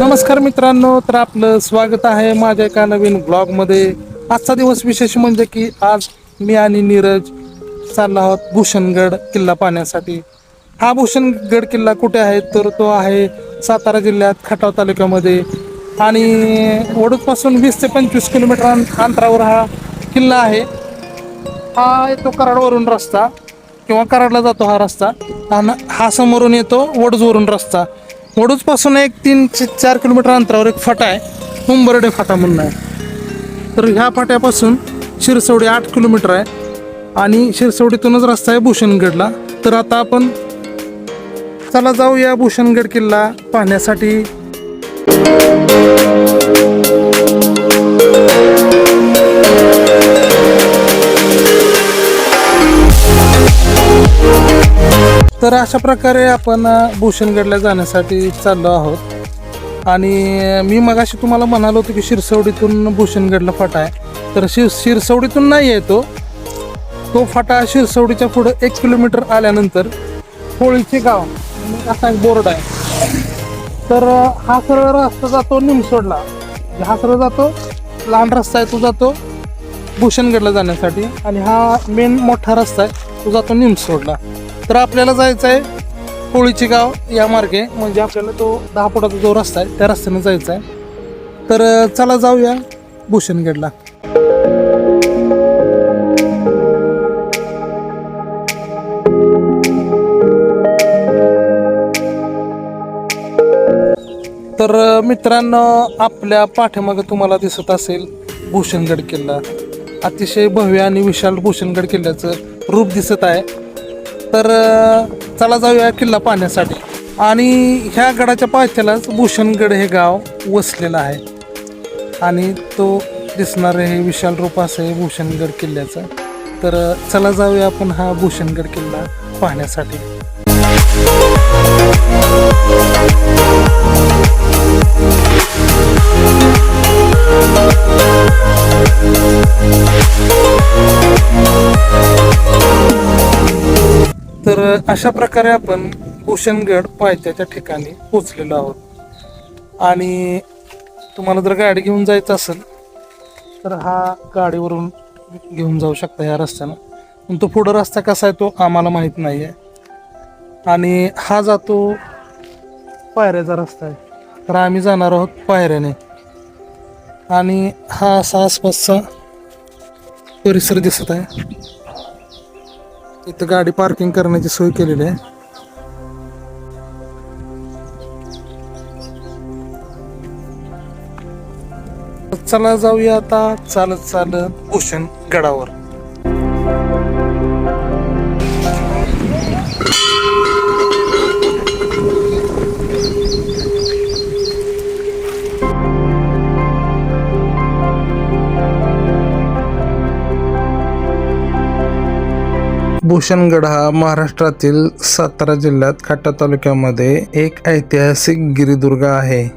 नमस्कार मित्रांनो तर आपलं स्वागत आहे माझ्या एका नवीन ब्लॉगमध्ये आजचा दिवस विशेष म्हणजे की आज मी आणि नीरज चालला आहोत भूषणगड किल्ला पाहण्यासाठी. हा भूषणगड किल्ला कुठे आहे? तर तो आहे सातारा जिल्ह्यात खटाव तालुक्यामध्ये. आणि वडूजपासून वीस ते पंचवीस किलोमीटर अंतरावर हा किल्ला आहे. हा येतो कराडवरून रस्ता. किंवा कराडला जातो हा रस्ता. आणि हा समोरून येतो वडूजवरून रस्ता. वडूजपासून एक तीन ते चार किलोमीटर अंतरावर एक फाटा आहे. उंबरडे फाटा म्हणून आहे. तर ह्या फाट्यापासून शिरसवडी आठ किलोमीटर आहे. आणि शिरसवडीतूनच रस्ता आहे भूषणगडला. तर आता आपण चला जाऊया भूषणगड किल्ला पाहण्यासाठी. तर अशा प्रकारे आपण भूषणगडला जाण्यासाठी चाललो आहोत. आणि मी मगाशी तुम्हाला म्हणालो होतो की शिरसवडीतून भूषणगडला फाटा आहे. तर शिर शिरसवडीतून नाही आहे तो. तो फाटा शिरसवडीच्या पुढं एक किलोमीटर आल्यानंतर होळीचे गाव असा एक बोर्ड आहे. तर हा सरळ रस्ता जातो निमसोडला. हा सरळ जातो लहान रस्ता आहे तो जातो भूषणगडला जाण्यासाठी. आणि हा मेन मोठा रस्ता आहे तो जातो निमसोडला. तर आपल्याला जायचं आहे होळीचे गाव या मार्गे. म्हणजे आपल्याला तो दहा फुटाचा जो रस्ता आहे त्या रस्त्याने जायचं आहे. तर चला जाऊया भूषणगडला. तर मित्रांनो आपल्या पाठीमागे तुम्हाला दिसत असेल भूषणगड किल्ला. अतिशय भव्य आणि विशाल भूषणगड किल्ल्याचं रूप दिसत आहे. तर चला जाऊया किल्ला पाहण्यासाठी. आणि ह्या गडाच्या पायथ्यालाच भूषणगड हे गाव वसलेलं आहे. आणि तो दिसणारे हे विशाल रूप असं आहे भूषणगड किल्ल्याचं. तर चला जाऊया आपण हा भूषणगड किल्ला पाहण्यासाठी. तर अशा प्रकारे आपण भूषणगड पायथ्याच्या ठिकाणी पोचलेलो आहोत. आणि तुम्हाला जर गाडी घेऊन जायचं असेल तर हा गाडीवरून घेऊन जाऊ शकता ह्या रस्त्यानं. पण तो पुढं रस्ता कसा आहे तो आम्हाला माहीत नाही आहे आणि हा जातो पायऱ्याचा रस्ता आहे. तर आम्ही जाणार आहोत पायऱ्याने. आणि हा असा आसपासचा परिसर दिसत आहे. इथं गाडी पार्किंग करण्याची सोय केलेली आहे. चला जाऊया आता चालत चालत भूषण गडावर. भूषणगड हा महाराष्ट्रातील सातारा जिल्ह्यात खाटा तालुक्यामध्ये एक ऐतिहासिक गिरिदुर्ग आहे.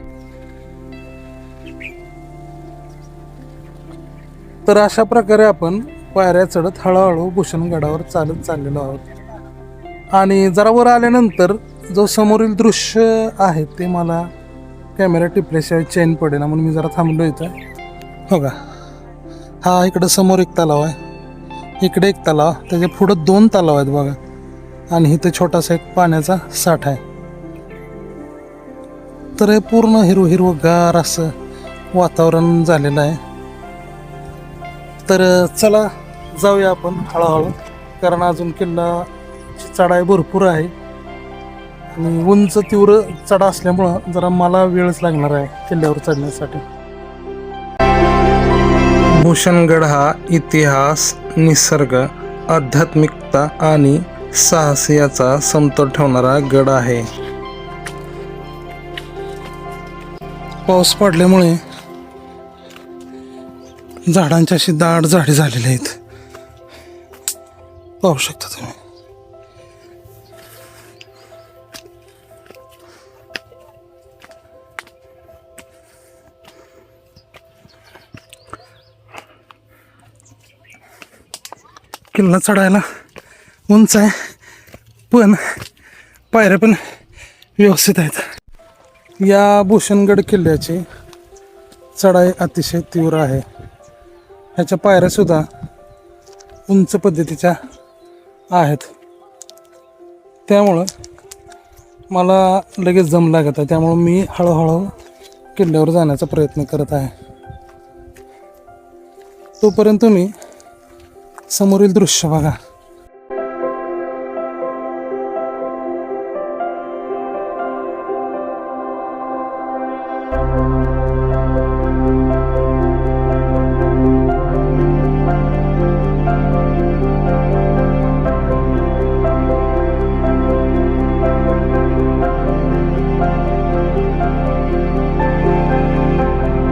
तर अशा प्रकारे आपण पायऱ्या चढत हळूहळू भूषणगडावर चालत चाललेलो आहोत. आणि जरा वर आल्यानंतर जो समोरील दृश्य आहे ते मला कॅमेरा टिपल्याशिवाय चेन पडेना म्हणून मी जरा थांबलो इथं. हो का हा इकडं समोर एक तलाव आहे. इकडे एक तलाव त्याच्या पुढं दोन तलाव आहेत बघा. आणि इथं छोटासा एक पाण्याचा साठा आहे. तर हे पूर्ण हिरव हिरव गार असं वातावरण झालेलं आहे. तर चला जाऊया आपण हळूहळू कारण अजून किल्ला चढाई भरपूर आहे. आणि उंच तीव्र चढा असल्यामुळं जरा मला वेळच लागणार आहे किल्ल्यावर चढण्यासाठी. भूषणगड हा इतिहास निसर्ग आध्यात्मिकता आणि साहस याचा समतोल ठेवणारा गड आहे. पाऊस पडल्यामुळे झाडांच्या अशी दाट झाडे झालेली आहेत. पाहू शकता तुम्ही. किल्ला चढायला उंच आहे. पण पायऱ्या पण व्यवस्थित आहेत. या भूषणगड किल्ल्याची चढाई अतिशय तीव्र आहे. ह्याच्या पायऱ्यासुद्धा उंच पद्धतीच्या आहेत. त्यामुळं मला लगेच जम लागत आहे. त्यामुळं मी हळूहळू किल्ल्यावर जाण्याचा प्रयत्न करत आहे. तोपर्यंत तुम्ही समोरील दृश्य बघा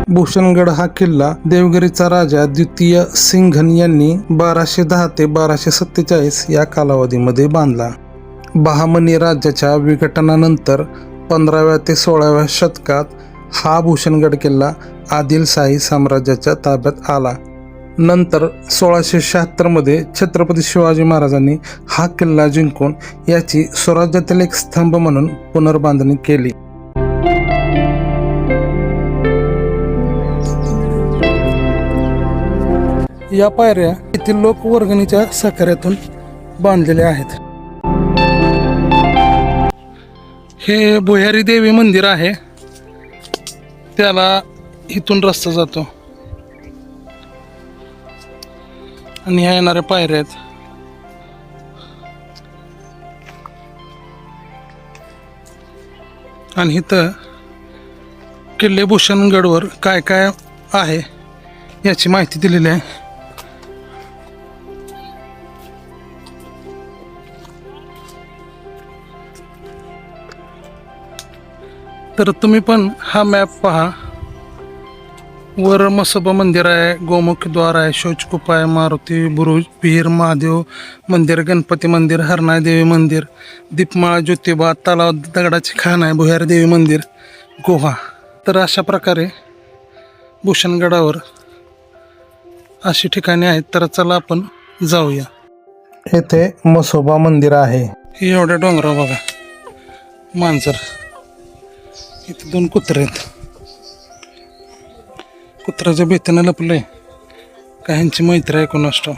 भूषणगड हा किल्ला देवगिरीचा राजा द्वितीय सिंघन यांनी बाराशे दहा ते बाराशे सत्तेचाळीस या कालावधीमध्ये बांधला. बहामनी राज्याच्या विघटनानंतर पंधराव्या ते सोळाव्या शतकात हा भूषणगड किल्ला आदिलशाही साम्राज्याच्या ताब्यात आला. नंतर सोळाशे शहात्तरमध्ये छत्रपती शिवाजी महाराजांनी हा किल्ला जिंकून याची स्वराज्यातील एक स्तंभ म्हणून पुनर्बांधणी केली. या पायऱ्या येथील लोक वर्गणीच्या सहकार्यातून बांधलेल्या आहेत. हे भुयारी देवी मंदिर आहे. त्याला इथून रस्ता जातो. आणि ह्या येणाऱ्या पायऱ्या आहेत आणि इथं किल्ले भूषणगडवर काय काय आहे याची माहिती दिलेली आहे. तर तुम्ही पण हा मॅप पहा. वर मसोबा मंदिर आहे गोमुखद्वार आहे शौचकूप आहे मारुती बुरुज विहीर महादेव मंदिर गणपती मंदिर हरनाय देवी मंदिर दीपमाळा ज्योतिबा तलाव दगडाची खाण आहे भुयार देवी मंदिर गुहा. तर अशा प्रकारे भूषणगडावर अशी ठिकाणे आहेत तर चला आपण जाऊया. येथे मसोबा मंदिर आहे. एवढ्या डोंगराव बघा. मांजर. इथे दोन कुत्रे आहेत. कुत्र्याच्या भीतीनं लपलंय. काहींची मैत्री आहे कोणाष्ट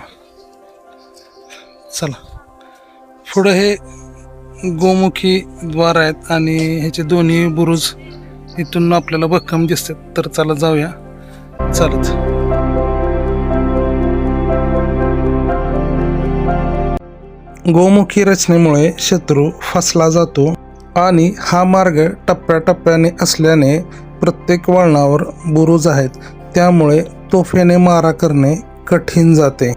चला. पुढं हे गोमुखी द्वार आहेत आणि ह्याचे दोन्ही बुरुज इथून आपल्याला भक्कम दिसतात. तर चला जाऊया. चालत. गोमुखी रचनेमुळे शत्रू फसला जातो. आणि हा मार्ग टप्प्याटप्प्याने असल्याने प्रत्येक वळणावर बुरुज आहेत. त्यामुळे तोफेने मारा करणे कठीण जाते.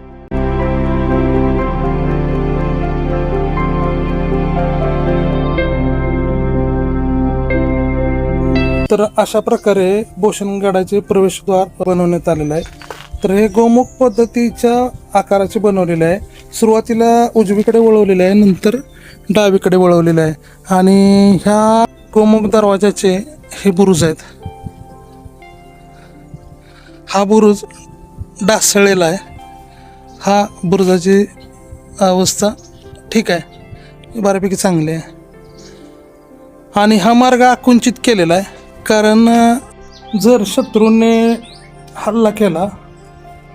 तर अशा प्रकारे भूषणगडाचे प्रवेशद्वार बनवण्यात आलेलं आहे. तर हे गोमुख पद्धतीच्या आकाराचे बनवलेले आहे. सुरुवातीला उजवीकडे वळवलेले आहे. नंतर डावीकडे वळवलेलं आहे. आणि ह्या गोमुख दरवाजाचे हे बुरुज आहेत. हा बुरुज डासळलेला आहे. हा बुरुजाची अवस्था ठीक आहे. बऱ्यापैकी चांगली आहे. आणि हा मार्ग आकुंचित केलेला आहे. कारण जर शत्रूने हल्ला केला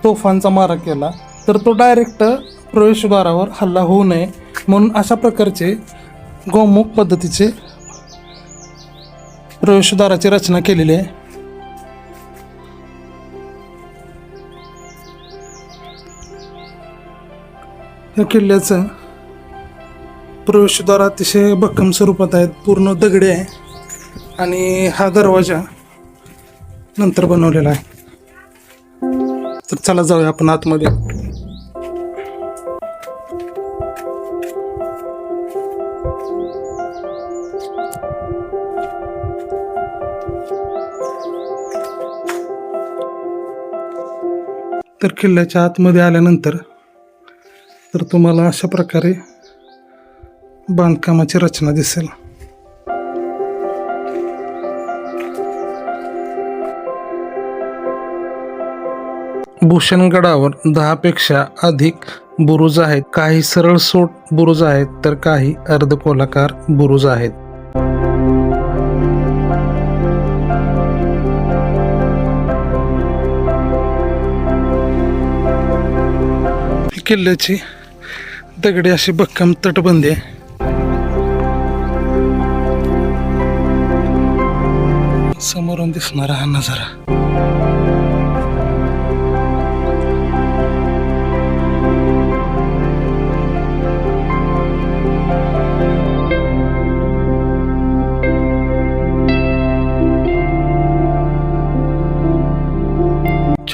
तोफांचा मारा केला तर तो डायरेक्ट प्रवेशद्वारावर हल्ला होऊ नये. म्हणून अशा प्रकारचे गोमुख पद्धतीचे प्रवेशद्वाराची रचना केलेली आहे. या किल्ल्याचं प्रवेशद्वार अतिशय भक्कम स्वरूपात आहेत पूर्ण दगडी आहे आणि हा दरवाजा नंतर बनवलेला आहे. तर चला जाऊया आपण आतमध्ये. तर किल्ल्याच्या आतमध्ये आल्यानंतर तर तुम्हाला अशा प्रकारे बांधकामाची रचना दिसेल. भूषणगडावर दहापेक्षा अधिक बुरुज आहेत. काही सरळ सोट बुरुज आहेत तर काही अर्धगोलाकार बुरुज आहेत. किल्ल्याची दगडी अशी भक्कम तटबंदी आहे. समोरून दिसणारा हा नजारा.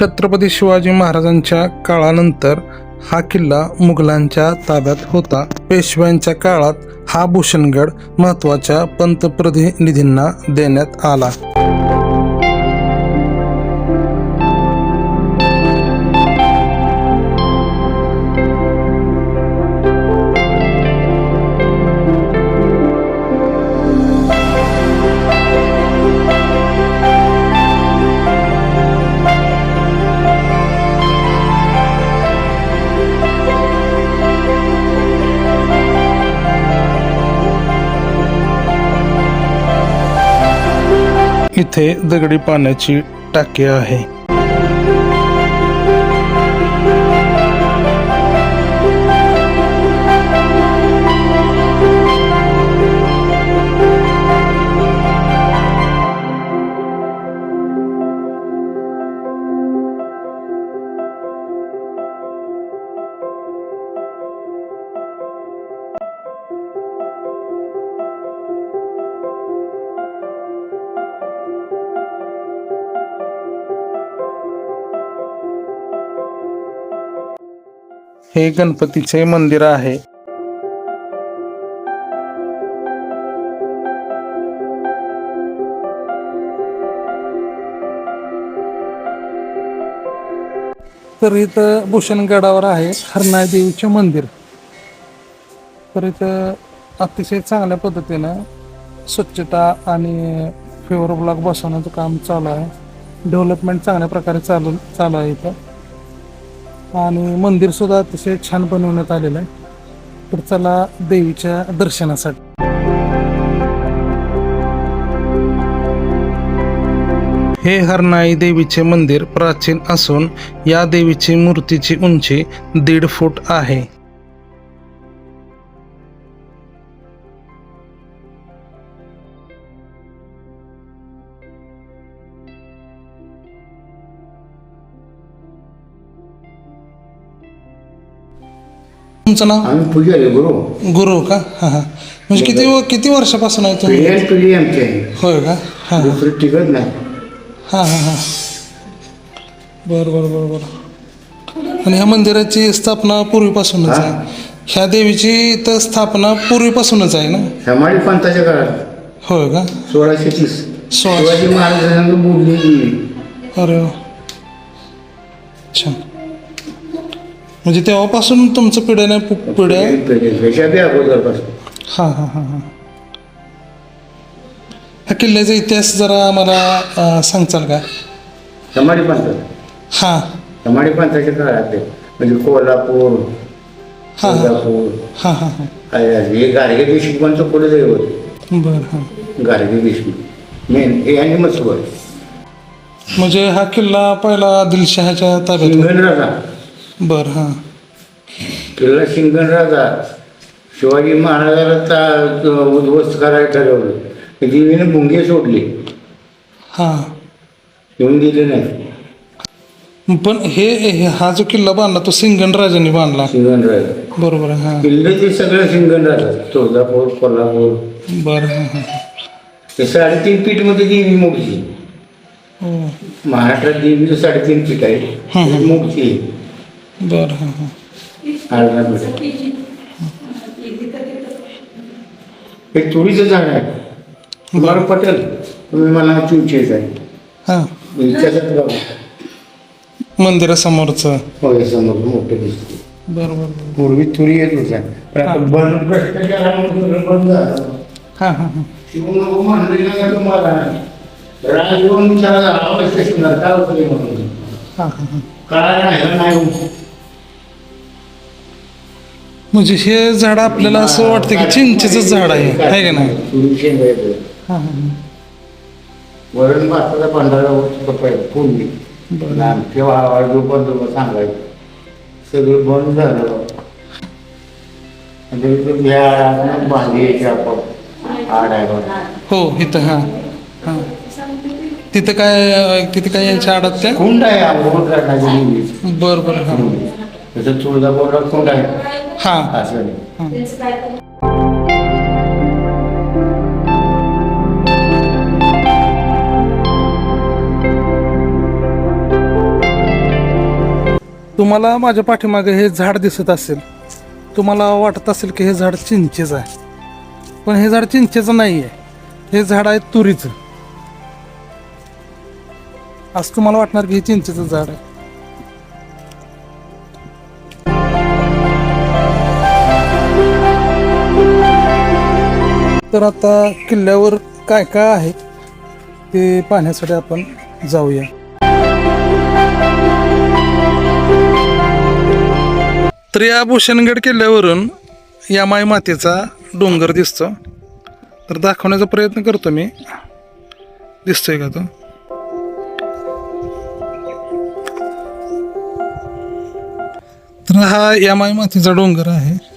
छत्रपती शिवाजी महाराजांच्या काळानंतर हा किल्ला मुघलांच्या ताब्यात होता. पेशव्यांच्या काळात हा भूषणगड महत्त्वाच्या पंतप्रतिनिधींना देण्यात आला. इथे दगडी पाण्याची टाकी आहे. हे गणपतीचे मंदिर आहे. तर इथं भूषणगडावर आहे हरनाय देवीचे मंदिर. तर इथं अतिशय चांगल्या पद्धतीनं स्वच्छता आणि फेवर ब्लॉक बसवण्याचं काम चालू आहे. डेव्हलपमेंट चांगल्या प्रकारे चालू चालू आहे इथं. आणि मंदिर सुद्धा अतिशय छान बनवण्यात आलेलं आहे. तर चला देवीच्या दर्शनासाठी. हे हरनाई देवीचे मंदिर प्राचीन असून या देवीची मूर्तीची उंची दीड फूट आहे. तुमचं नाव? आम्ही पुजारी गुरु. गुरु का? हा हा. म्हणजे किती किती वर्षापासून आहे तुम्ही? पिढी पिढी आमची आहे होय का? हा. दुसरी टिकत नाही. हा हा हा. बर बर बर बर. आणि ह्या मंदिराची स्थापना पूर्वीपासूनच आहे. ह्या देवीची तर स्थापना पूर्वीपासूनच आहे ना? समाडी पंथाच्या काळात. होय का? सोळाशे तीस. सोळाशे. शिवाजी महाराजांना बोलली अरे वा. छान. म्हणजे तेव्हापासून तुमचं पिढ्या नाही पु- पिढ्या ह्याच्या बी अगोदरपासून. हां हां हां हां. ह्या किल्ल्याचा इतिहास जरा मला अं, सांगचाल का? समाडी पंथात हां. समाडी पंथाच्या काळात ते म्हणजे कोल्हापूर हा, हा. कोल्हापूर हां हां हां. हे देशमुखांचं पुढे होते. बरं हां. गाडगे देशमुख. मेन हे आणि मसवर म्हणजे हा किल्ला पहिला आदिलशहाच्या ताब्यात होता. बरं हां. किल्ला शिंगणराजा शिवाजी महाराजाला ता उद्ध्वस्त करायला ठरवलं. देवीने भुंगे सोडले. हां. येऊन दिले नाही. पण हे हे- हा जो किल्ला बांधला तो सिंगणराजांनी बांधला. शिंगणराजा बरोबर आहे हां. किल्ले ते सगळं शिंगणराजा तुळजापूर कोल्हापूर. बरं हां हां ते साडेतीन पीठमध्ये देवी मूर्ती हो. महाराष्ट्रात देवीचं साडेतीन पीठ आहे. हं. ती मूर्ती बरं हां हां. हे तुळीचं झाड आहे. बरं. पटेल तुम्ही मला चिवचेच आहे हां. मंदिरासमोरचं. होय समोर मोठं दिसते बरं बरं बरं. पूर्वी तुरी येत होत्या. पण आता बंद भ्रष्टाचारामुळे सगळं बंद झालं. हां हां हां. म्हणले ना तुम्हाला? विचारायला होतं म्हणून. हां हां हां. काय राहिलं नाही. म्हणजे हे झाड आपल्याला असं वाटतं की चिंचेचं झाड आहे. आहे का नाही. हां हां. हां. वरण भाताचा पंधरा वर्ष पण सांगायचं सगळं बंद झालं. आणि ते यायची आपण. हो इथं हां हां. तिथं काय तिथं काय यांच्या आडात त्या? कुंड आहे अमृत. बरं बरं हां. तसं तुळजापूरला कुंड आहे हां. असं तुम्हाला माझ्या पाठीमागे हे झाड दिसत असेल. तुम्हाला वाटत असेल की हे झाड चिंचेचं आहे. पण हे झाड चिंचेचं नाही आहे हे झाड आहे तुरीचं. असं तुम्हाला वाटणार की हे चिंचेचं झाड आहे. तर आता किल्ल्यावर काय काय आहे ते पाहण्यासाठी आपण जाऊया. तर या भूषणगड किल्ल्यावरून या मातीचा डोंगर दिसतो. तर दाखवण्याचा प्रयत्न करतो मी. दिसतोय का तो? तर हा या मातीचा डोंगर आहे.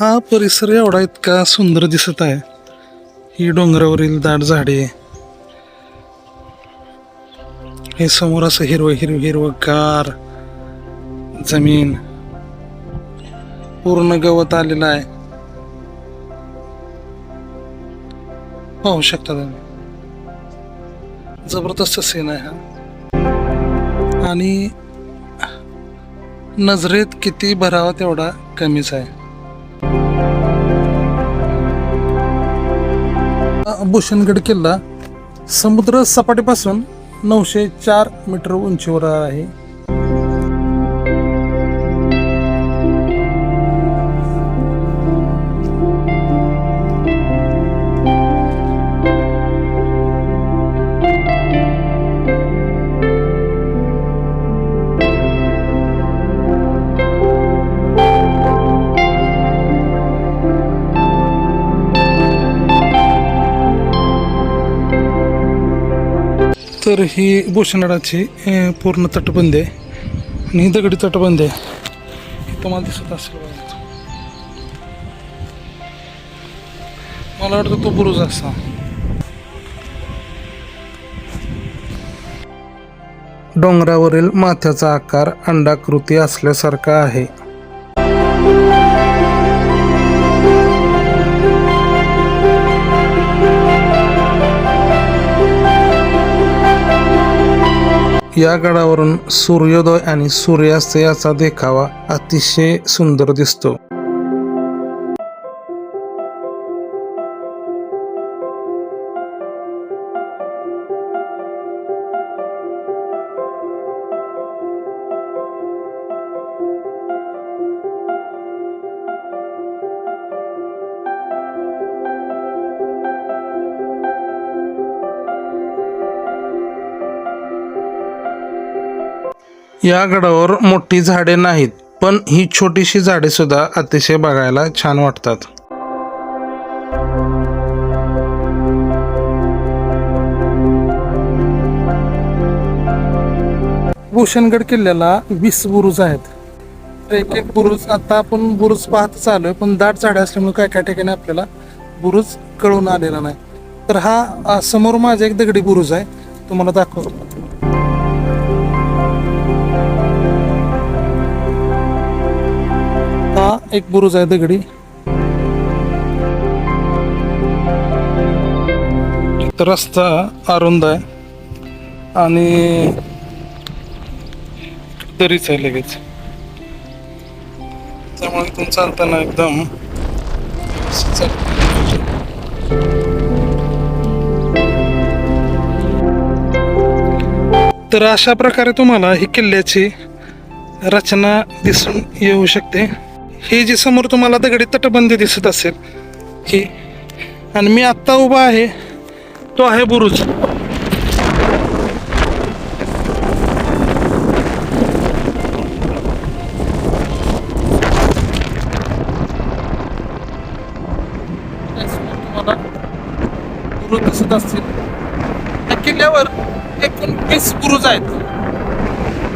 हा परिसर एवढा इतका सुंदर दिसत आहे. ही डोंगरावरील दाट झाडे. हे समोर असं हिरवं हिरव हिरवगार जमीन. पूर्ण गवत आलेलं आहे. पाहू शकता तुम्ही. जबरदस्त सीन आहे हा. आणि नजरेत किती भरावा तेवढा कमीच आहे. भूषणगड किल्ला समुद्र सपाटीपासून नऊशे चार मीटर उंचीवर आहे. तर ही भूषणगडाची पूर्ण तटबंदी आहे. आणि ही दगडी तटबंदी आहे. हे तुम्हाला दिसत असेल मला वाटतं तो बुरुज असा. डोंगरावरील माथ्याचा आकार अंडाकृती असल्यासारखा आहे. या गडावरून सूर्योदय आणि सूर्यास्त याचा देखावा अतिशय सुंदर दिसतो. या गडावर मोठी झाडे नाहीत पण ही छोटीशी झाडे सुद्धा अतिशय बघायला छान वाटतात. भूषणगड किल्ल्याला वीस बुरुज आहेत. एक एक बुरुज आता आपण बुरुज पाहत चालू पण दाट झाडे असल्यामुळे काय काय ठिकाणी आपल्याला बुरुज कळून आलेला नाही. तर हा समोर माझा एक दगडी बुरुज आहे तुम्हाला दाखवतो. हा एक बुरुज आहे दगडी. तर रस्ता अरुंद आहे. आणि दरीच आहे लगेच. त्यामुळे इथून चालताना एकदम तर अशा प्रकारे तुम्हाला ही किल्ल्याची रचना दिसून येऊ शकते. ही जी समोर तुम्हाला दगडी तटबंदी दिसत असेल ही. आणि मी आत्ता उभा आहे तो आहे बुरुज. तुम्हाला बुरुज दिसत असतील. वीस बुरुज आहेत.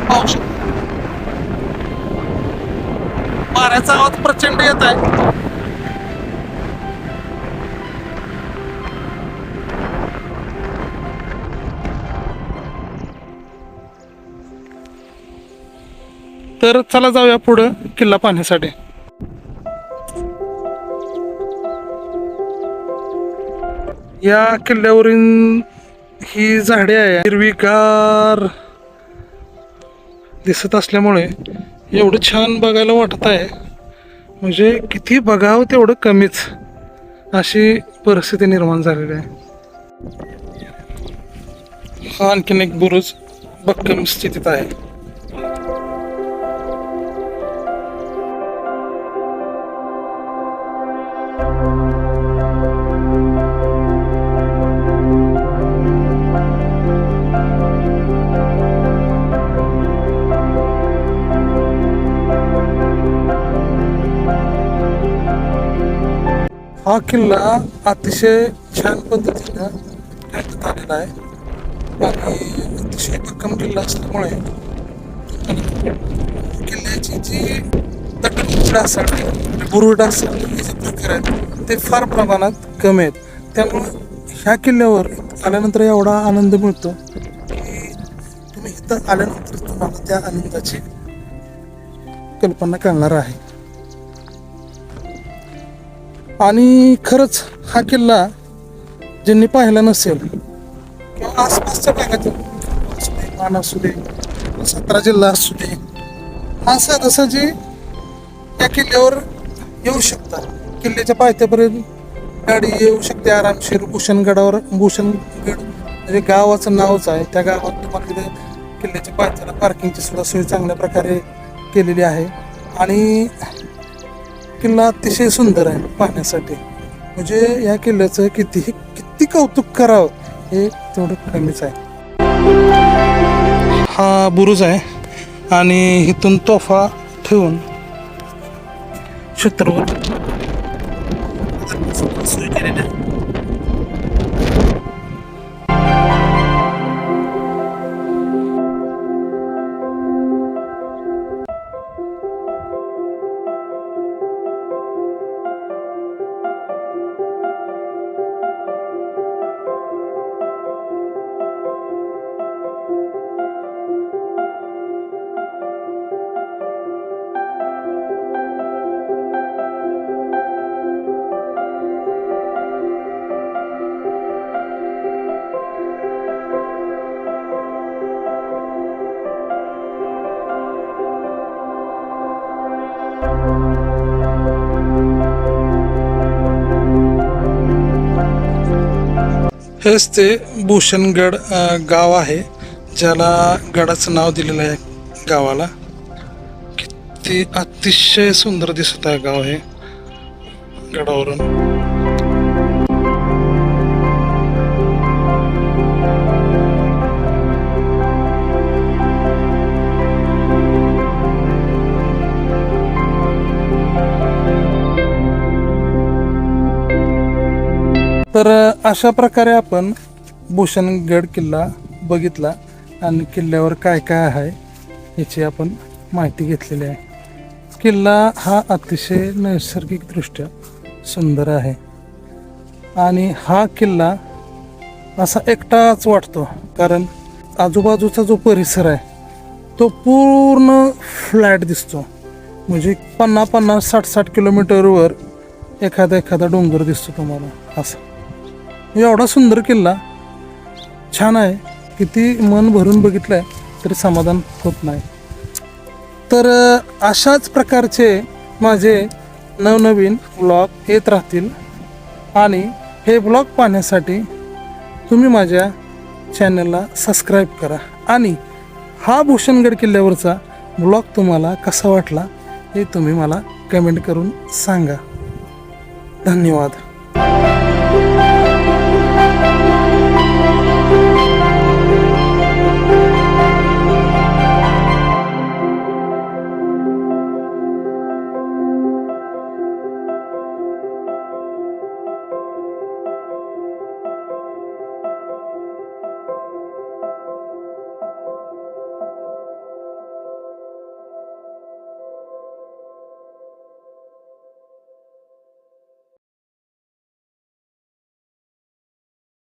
पाहू शकतो. वाऱ्याचा आवाज प्रचंड येत आहे. तर चला जाऊया पुढं किल्ला पाहण्यासाठी. या किल्ल्यावरील ही झाडे आहे. हिरवीगार दिसत असल्यामुळे एवढं छान बघायला वाटत आहे. म्हणजे किती बघावं तेवढं कमीच. अशी परिस्थिती निर्माण झालेली आहे. हा आणखीन एक बुरुज भक्कम स्थितीत आहे. हा किल्ला अतिशय छान पद्धतीनं घेण्यात आलेला आहे. आणि अतिशय भक्कम किल्ला असल्यामुळे किल्ल्याची जी तटबंदी असेल बुरुड असेल हे जे प्रकार आहेत ते फार प्रमाणात कमी आहेत. त्यामुळे ह्या किल्ल्यावर आल्यानंतर एवढा आनंद मिळतो की तुम्ही इथं आल्यानंतर तुम्हाला त्या आनंदाची कल्पना करणार आहे. आणि खरंच हा किल्ला ज्यांनी पाहिला नसेल किंवा आसपासच्या भागातील असू दे मान असू दे सातारा जिल्हा असू दे हा सहजासहजी या किल्ल्यावर येऊ शकतात किल्ल्याच्या पायथ्यापर्यंत गाडी येऊ शकते आरामशीर. भूषणगडावर भूषणगड म्हणजे गावाचं नावच आहे. त्या गावात तुम्हाला तिथे किल्ल्याच्या पायथ्याला पार्किंगची सुद्धा सोय चांगल्या प्रकारे केलेली आहे. आणि किल्ला अतिशय सुंदर आहे पाहण्यासाठी. म्हणजे या किल्ल्याचं कितीही किती कौतुक करावं हे तेवढं कमीच आहे. हा बुरुज आहे आणि इथून तोफा ठेवून शत्रूवर हेच ते भूषणगड गाव आहे ज्याला गडाचं नाव दिलेलं आहे गावाला. किती अतिशय सुंदर दिसत आहे गाव हे गडावरून. तर अशा प्रकारे आपण भूषणगड किल्ला बघितला आणि किल्ल्यावर काय काय आहे याची आपण माहिती घेतलेली आहे. किल्ला हा अतिशय नैसर्गिकदृष्ट्या सुंदर आहे आणि हा किल्ला असा एकटाच वाटतो कारण आजूबाजूचा जो परिसर आहे तो पूर्ण फ्लॅट दिसतो. म्हणजे पन्नास पन्नास साठ साठ किलोमीटरवर एखादा एखादा डोंगर दिसतो तुम्हाला असं. एवढा सुंदर किल्ला. छान आहे. किती मन भरून बघितलं आहे तरी समाधान होत नाही. तर अशाच प्रकारचे माझे नवनवीन ब्लॉग येत राहतील. आणि हे ब्लॉग पाहण्यासाठी तुम्ही माझ्या चॅनलला सबस्क्राईब करा. आणि हा भूषणगड किल्ल्यावरचा ब्लॉग तुम्हाला कसा वाटला हे तुम्ही मला कमेंट करून सांगा. धन्यवाद.